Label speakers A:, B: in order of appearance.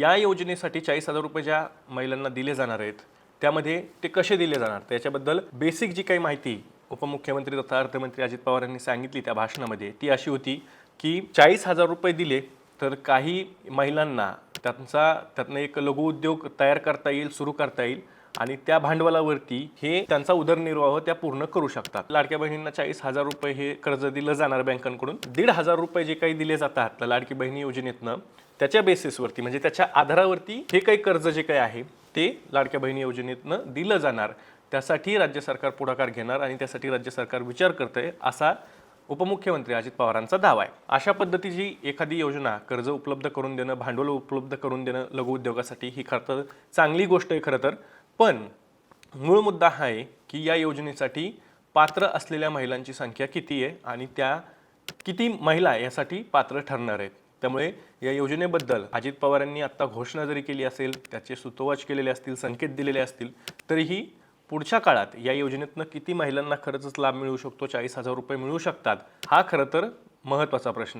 A: या योजनेसाठी चाळीस हजार रुपये ज्या महिलांना दिले जाणार आहेत त्यामध्ये ते कसे दिले जाणार? त्याच्याबद्दल बेसिक जी काही माहिती उपमुख्यमंत्री तथा अर्थमंत्री अजित पवार यांनी सांगितली त्या भाषणामध्ये ती अशी होती की चाळीस हजार रुपये दिले तर काही महिलांना त्यांचा त्यातनं एक लघुउद्योग तयार करता येईल सुरू करता येईल. आणि त्या भांडवलावरती हे त्यांचा उदरनिर्वाह त्या पूर्ण करू शकतात. लाडक्या बहिणींना चाळीस हजार रुपये हे कर्ज दिलं जाणार बँकांकडून. दीड हजार रुपये जे काही दिले जातात लाडकी बहिणी योजनेतनं त्याच्या बेसिसवरती म्हणजे त्याच्या आधारावरती हे काही कर्ज जे काही आहे ते लाडक्या बहिणी योजनेतनं दिलं जाणार. त्यासाठी राज्य सरकार पुढाकार घेणार आणि त्यासाठी राज्य सरकार विचार करतंय असा उपमुख्यमंत्री अजित पवारांचा दावा आहे. अशा पद्धतीची एखादी योजना कर्ज उपलब्ध करून देणं भांडवल उपलब्ध करून देणं लघुउद्योगासाठी ही खरं तर चांगली गोष्ट आहे खरं तर. पण मूळ मुद्दा हा आहे की या योजनेसाठी पात्र असलेल्या महिलांची संख्या किती आहे आणि त्या किती महिला यासाठी पात्र ठरणार आहेत. त्यामुळे या योजनेबद्दल अजित पवार यांनी आत्ता घोषणा जरी केली असेल त्याचे सुतोवाच केलेले असतील संकेत दिलेले असतील तरीही पुढच्या काळात या योजनेतनं किती महिलांना खरंच लाभ मिळू शकतो चाळीस हजार रुपये मिळू शकतात हा खरं तर महत्त्वाचा प्रश्न आहे.